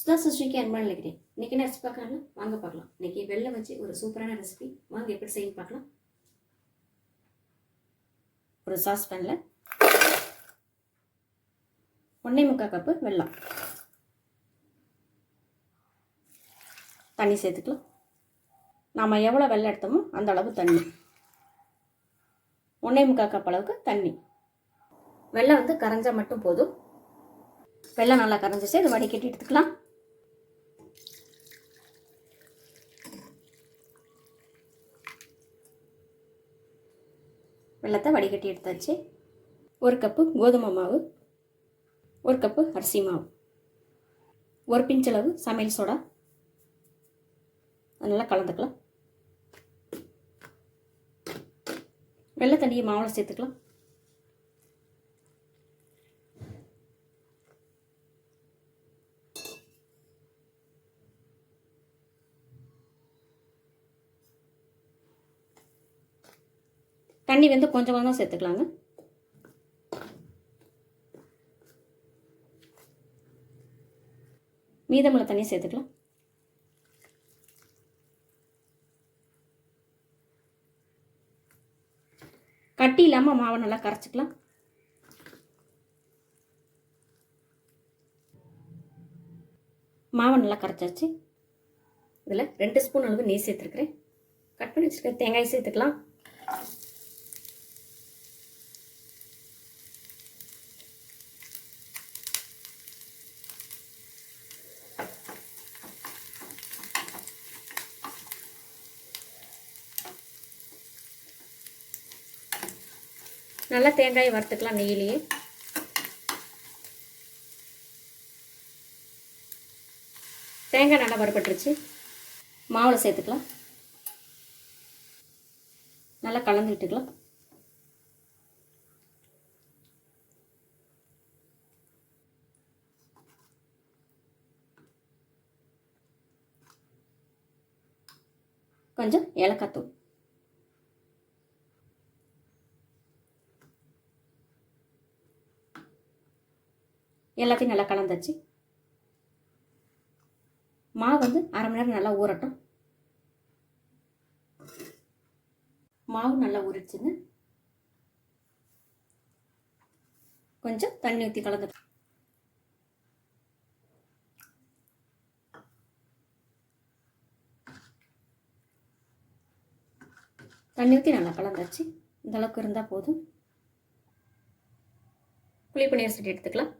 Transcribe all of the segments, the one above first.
சுதா சுஷ்மிக்கு அன்பான நினைக்கிறேன் இன்னைக்கு என்ன ரெசிபி பார்க்கலாம்ல வாங்க பார்க்கலாம். இன்னைக்கு வெள்ளை வச்சு ஒரு சூப்பரான ரெசிபி வாங்க எப்படி செய்ய பார்க்கலாம். ஒரு சாஸ் பேனில் ஒன்றே முக்கால் கப்பு வெள்ளம் தண்ணி சேர்த்துக்கலாம். நாம் எவ்வளோ வெள்ளம் எடுத்தோமோ அந்த அளவு தண்ணி. ஒன்றே முக்கால் கப் அளவுக்கு தண்ணி. வெள்ளம் வந்து கரைஞ்சால் மட்டும் போதும். வெள்ளம் நல்லா கரைஞ்சிச்சு இது வடிகட்டி எடுத்துக்கலாம். வெள்ளத்தை வடிகட்டி எடுத்தாச்சு. ஒரு கப்பு கோதுமை மாவு ஒரு கப்பு அரிசி மாவு ஒரு பிஞ்சளவு சமையல் சோடா. அதனால் கலந்துக்கலாம். வெள்ளை தண்ணியை மாவில் சேர்த்துக்கலாம். தண்ணி வந்து கொஞ்சமாக சேர்த்துக்கலாங்க. மீதமுள்ள தண்ணியை சேர்த்துக்கலாம். கட்டி இல்லாமல் மாவை நல்லா கரைச்சிக்கலாம். மாவை நல்லா கரைச்சாச்சு. இதில் ரெண்டு ஸ்பூன் அளவு நெய் சேர்த்துருக்குறேன். கட் பண்ணி வச்சுருக்கேன் தேங்காய் சேர்த்துக்கலாம். நல்லா தேங்காயை வறுத்துக்கலாம் நெய்யிலேயே தேங்காய் நல்லா வறுபட்டுருச்சு. மாவில் சேர்த்துக்கலாம். நல்லா கலந்து விட்டுக்கலாம். கொஞ்சம் ஏலக்காய் தூள். எல்லாத்தையும் நல்லா கலந்தாச்சு. மாவு வந்து அரை மணி நேரம் நல்லா ஊறட்டும். மாவு நல்லா ஊறிடுச்சுங்க. கொஞ்சம் தண்ணி ஊற்றி கலந்து தண்ணி ஊற்றி நல்லா கலந்தாச்சு. இந்த அளவுக்கு இருந்தால் போதும். புளி பன்னீர் சட்டி எடுத்துக்கலாம்.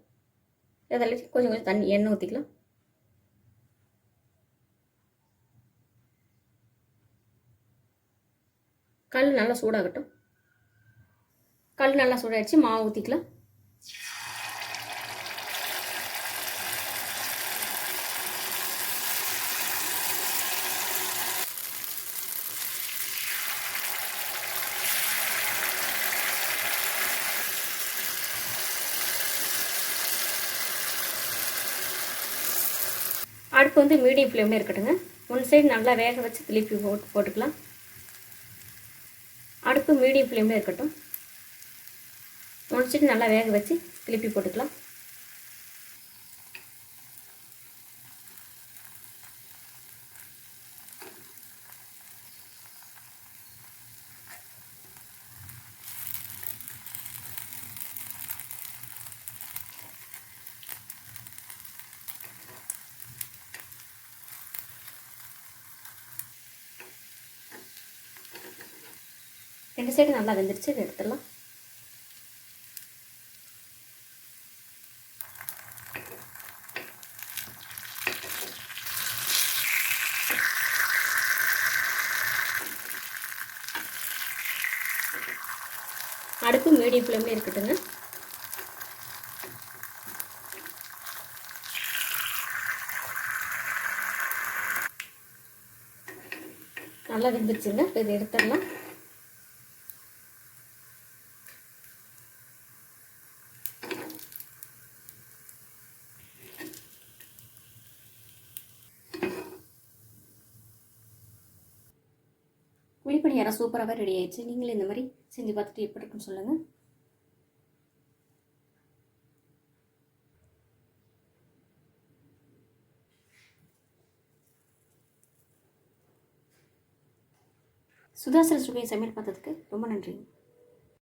அதில் கொஞ்சம் கொஞ்சம் தண்ணி எண்ணெய் ஊற்றிக்கலாம் கல் நல்லா சூடாகட்டும். கல் நல்லா சூடாகிடுச்சு மாவு ஊற்றிக்கலாம் அடுப்பு வந்து மீடியம் ஃப்ளேமில் இருக்கட்டுங்க. ஒன் சைடு நல்லா வேக வச்சு திருப்பி போட்டு போட்டுக்கலாம். அடுப்பு மீடியம் ஃப்ளேமில் இருக்கட்டும். ஒன் சைடு நல்லா வேக வச்சு திருப்பி போட்டுக்கலாம். ரெண்டு சைடு நல்லா வெந்துருச்சு இதை எடுத்துடலாம். அடுப்பு மீடியம் ஃப்ளேமில் இருக்கட்டுங்க நல்லா வெந்துருச்சுங்க இதை எடுத்துடலாம். குழிப்பணியாரம் சூப்பராகவே ரெடி ஆயிடுச்சு. நீங்களே இந்த மாதிரி செஞ்சு பார்த்துட்டு எப்படி இருக்குன்னு சொல்லுங்கள் சுதாசர் சுபையை சமையல் பார்த்ததுக்கு ரொம்ப நன்றி